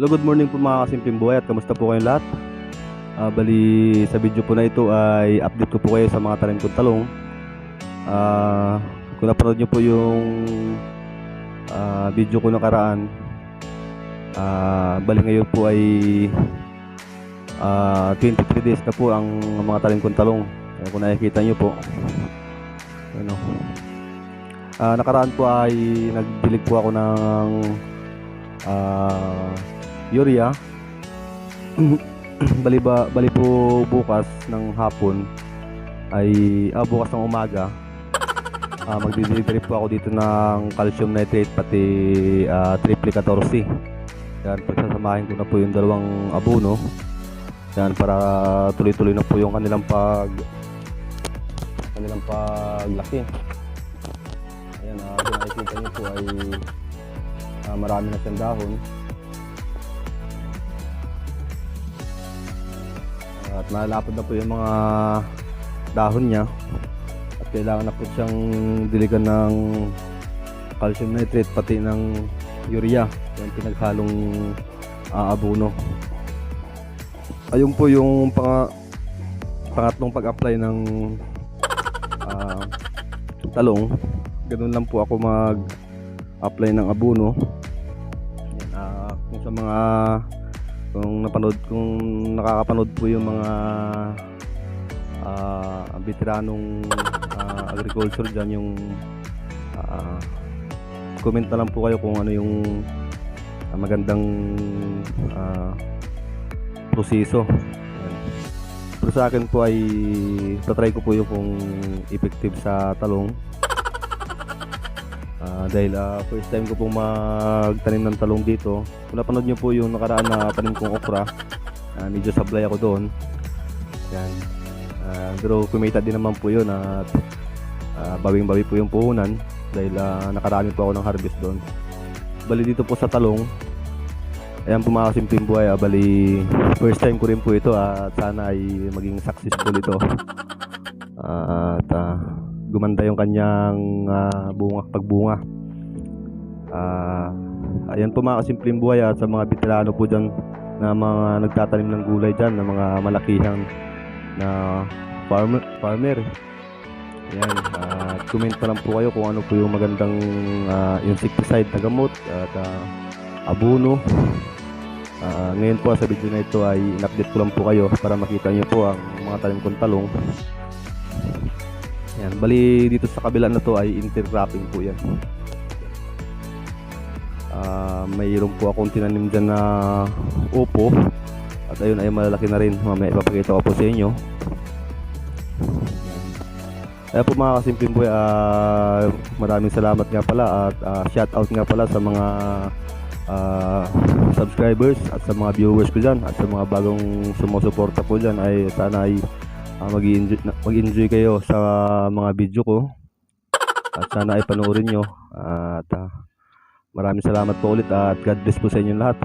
Hello, good morning po mga kasimpleng buhay at kamusta po kayong lahat? Ah, bali sa video po na ito ay update ko po kayo sa mga tanim kong talong. Ah, kung napanood nyo po yung ah, video ko nakaraan, ah, bali ngayon po ay ah, 23 days na po ang mga tanim kong talong. Kaya kung nakikita nyo po, ano, ah, nakaraan po ay nagdilig po ako ng ah, urea. bali ba bali po bukas ng hapon ay ah, bukas ng umaga ah, magdi-delivery po ako dito ng calcium nitrate pati ah, triple 14 yan pagsasamahin ko na po yung dalawang abono. Yan para tuloy-tuloy na po yung kanilang pag kanilang paglaki. Ayan ah, kung nakikita niyo po ay ah, marami na siyang dahon at malalapad na po yung mga dahon niya. At kailangan na po siyang diligan ng calcium nitrate pati ng urea. Yung pinaghalong ah, abono. Ayun po yung pang pangatlong pag-apply ng ah, talong. Ganun lang po ako mag-apply ng abono. Yan, ah, kung sa mga kung napanood kung nakakapanood po yung mga ah veteranong ah, agriculture dyan yung ah, comment na lang po kayo kung ano yung ah, magandang ah, proseso. Pero sa akin po ay tatry ko po yung kung effective sa talong Ah, dahil ah, first time ko pong magtanim ng talong dito. Kung napanood nyo po yung nakaraan na tanim kong okra, ah, medyo sablay ako doon. Yan. Ah, pero kumita din naman po yun at ah, bawing-bawi po yung puhunan dahil ah, nakarami po ako ng harvest doon. Bali dito po sa talong, ayan po mga kasimpleng buhay, ah, bali first time ko rin po ito at sana ay maging successful ito. Ah, at ah, gumanda yung kanyang ah, bunga pagbunga. Ah, ayan po mga kasimpleng buhay at sa mga veterano po dyan na mga nagtatanim ng gulay dyan, na mga malakihang na farmer. farmer. Ayan, at comment na lang po kayo kung ano po yung magandang ah, insecticide na gamot at ah, abono. Ah, ngayon po sa video na ito ay in-update ko lang po kayo para makita nyo po ang mga tanim kong talong. Yan, bali dito sa kabila na to ay intercropping po yan. Ah, mayroon po akong tinanim dyan na upo at ayun ay malalaki na rin. Mamaya ipapakita ko po sa inyo. Kaya po mga kasimpleng boy, ah, maraming salamat nga pala at ah, shout out nga pala sa mga ah, subscribers at sa mga viewers ko dyan at sa mga bagong sumusuporta po dyan ay sana ay uh, mag-enjoy, mag-enjoy kayo sa mga video ko. At sana ay panoorin nyo. At ah, maraming salamat po ulit at God bless po sa inyo lahat.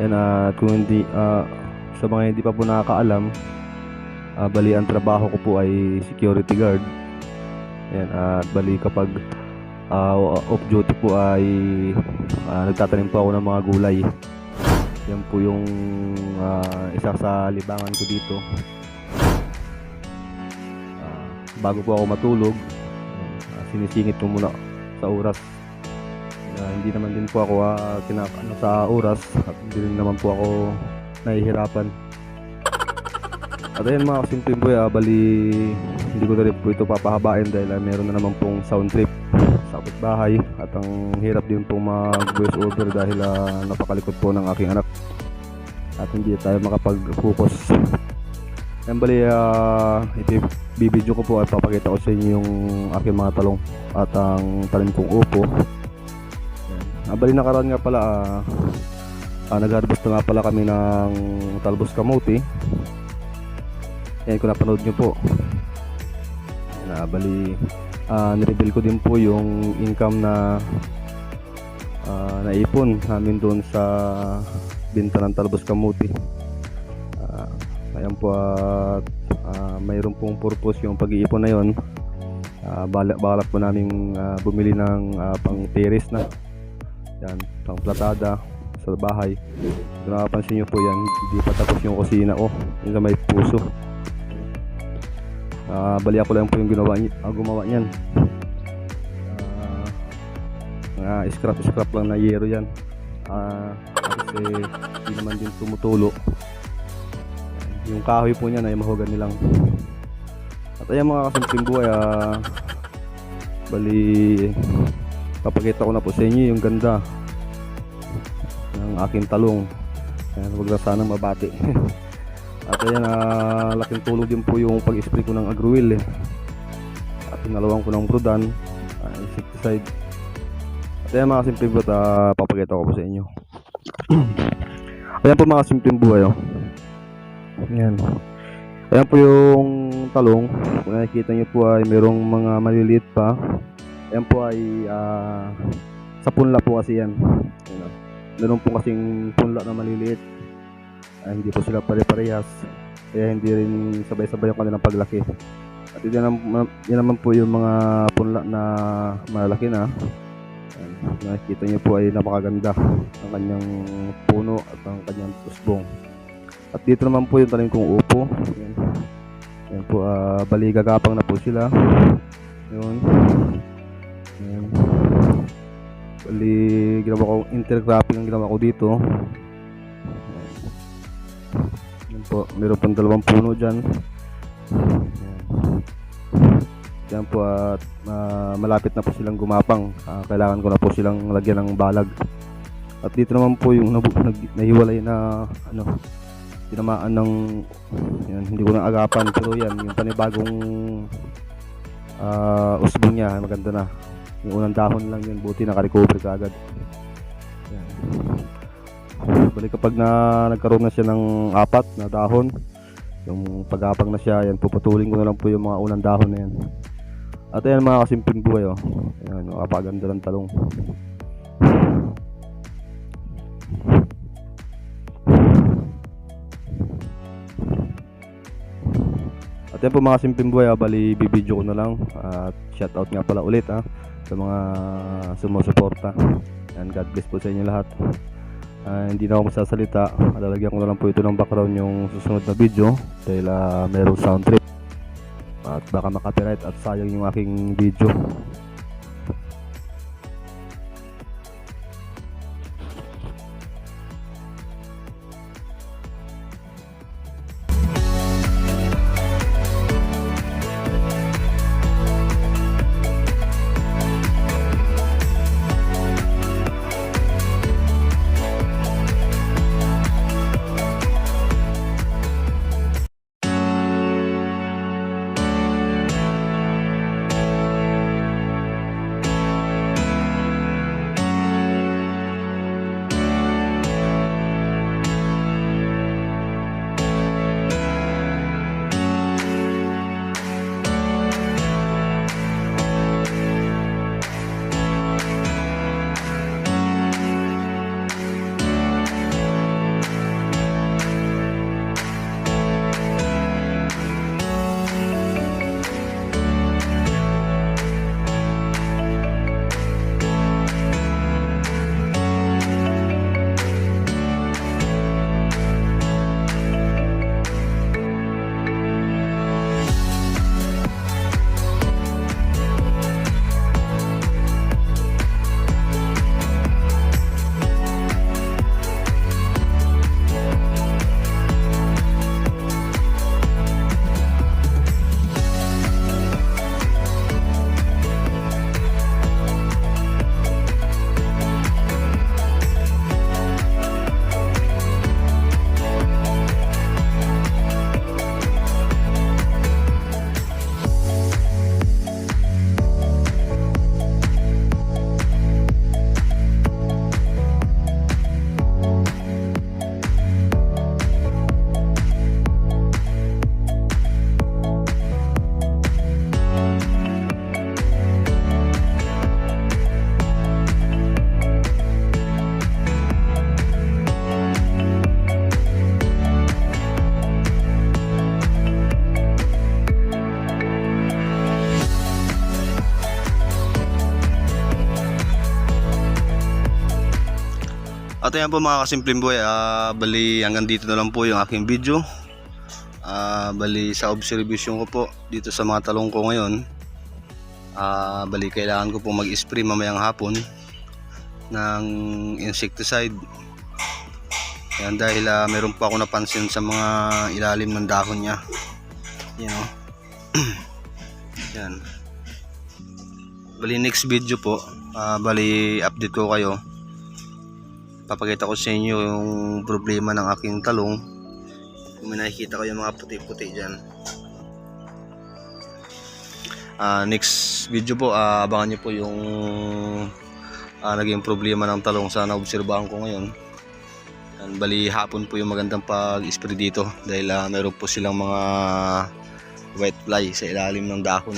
Yan at kung hindi ah, sa mga hindi pa po nakakaalam ah, bali ang trabaho ko po ay security guard. Yan at bali kapag ah, off duty po ay ah, nagtatanim po ako ng mga gulay. Yan po yung ah, isa sa libangan ko dito. Ah, bago po ako matulog. Ah, sinisingit ko muna sa oras. Ah, hindi naman din po ako uh, kinakano sa oras. At hindi rin naman po ako nahihirapan. At ayun mga kasimpleng boy ah, bali hindi ko na rin po ito papahabain dahil ah, meron na naman pong sound trip sa bahay at ang hirap din po mag voice over dahil ah, napakalikot po ng aking anak. At hindi tayo makapag-focus Yan bali, uh, ibibidyo ko po at papakita ko sa inyo yung aking mga talong at ang talim kong upo. Yan. Ah, bali nakaraan nga pala, ah, ah, nag-harvest na nga pala kami ng talbos kamote. Yan, kung napanood nyo po. Yan, ah, bali, ah, nireveal ko din po yung income na ah, naipon namin doon sa binta ng talbos kamote. Ayan po at ah, mayroon pong purpose yung pag-iipon na yon. Ah, balak, balak po namin ah, bumili ng ah, pang terrace na. Yan, pang platada sa bahay. Kung nakapansin nyo po yan, hindi pa tapos yung kusina ko. Yung sa may puso. Ah, bali ako lang po yung ginawa, ah, gumawa niyan. Mga scrap-scrap lang na yero yan. Ah, kasi hindi naman din tumutulo. Yung kahoy po niyan ay mahugan nilang. At ayan mga kasimpleng buhay, ah, bali papakita ko na po sa inyo yung ganda ng aking talong. Ayan, huwag na sana mabati. At ayan, ah, laking tulong din po yung pag-spray ko ng agruil eh. At pinalawang ko ng brudan, ah, insecticide. At ayan mga simpleng buhay, ah, papakita ko po sa inyo. ayan po mga simpleng buhay oh. Ayan. Ayan po yung talong. Kung nakikita nyo po ay mayroong mga maliliit pa. Ayan po ay ah, sa punla po kasi yan. Ayan. Meron po kasing punla na maliliit. Ah, hindi po sila pare-parehas. Kaya hindi rin sabay-sabay yung kanilang paglaki. At yun naman, yan naman po yung mga punla na malaki na. Ayan, nakikita nyo po ay napakaganda ang kanyang puno at ang kanyang usbong. At dito naman po yung tanim kong upo. Ayan. Ayan po, ah, bali gagapang na po sila. Yun. Ayan. Bali, ginawa ko, intercropping ang ginawa ko dito. Ayan. Po, meron pang dalawang puno dyan. Ayan. Yan po at ah, malapit na po silang gumapang. Ah, kailangan ko na po silang lagyan ng balag. At dito naman po yung nag- nahiwalay na ano, tinamaan ng yan, hindi ko na agapan pero yan yung panibagong ah usbong niya maganda na. Yung unang dahon lang yun buti naka-recover ka agad. Yan. balik kapag na nagkaroon na siya ng apat na dahon yung pagapang na siya yan puputulin ko na lang po yung mga unang dahon na yan. At ayan mga kasimpleng buhay oh. Yan makapaganda ng talong At yan po mga simpleng buhay, ah, bali bibidyo ko na lang at shoutout nga pala ulit ha, sa mga sumusuporta. And God bless po sa inyo lahat. Ah, hindi na ako magsasalita, lalagyan ko na lang po ito ng background yung susunod na video dahil ah, mayroong sound trip. At baka makapiright at sayang yung aking video. At ayan po mga kasimpleng boy, ah, bali hanggang dito na lang po yung aking video. Ah, bali sa observation ko po dito sa mga talong ko ngayon. Ah, bali kailangan ko po mag-spray mamayang hapon ng insecticide. Yan dahil ah, meron po ako napansin sa mga ilalim ng dahon niya. You know. Yan. Bali next video po, ah, bali update ko kayo. Papakita ko sa inyo yung problema ng aking talong. Kung may nakikita ko yung mga puti-puti dyan. Ah, next video po, ah, abangan nyo po yung ah, naging problema ng talong sa naobserbahan ko ngayon. Yan, bali hapon po yung magandang pag-spray dito dahil ah, meron po silang mga white fly sa ilalim ng dahon.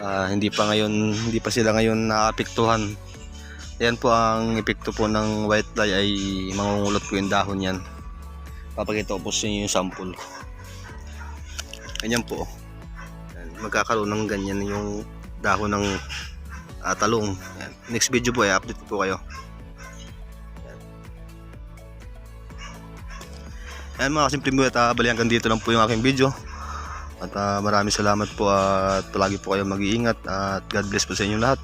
Ah, hindi pa ngayon, hindi pa sila ngayon naapektuhan. Yan po ang epekto po ng white fly ay mangungulot po yung dahon yan. Papakita ko po sa inyo yung sample. Ganyan po. Yan, magkakaroon ng ganyan yung dahon ng ah, talong. Yan. Next video po ay update po kayo. Yan mga kasimpleng buhay at uh, bali hanggang dito lang po yung aking video. At ah, maraming salamat po at palagi po kayo mag-iingat at God bless po sa inyo lahat.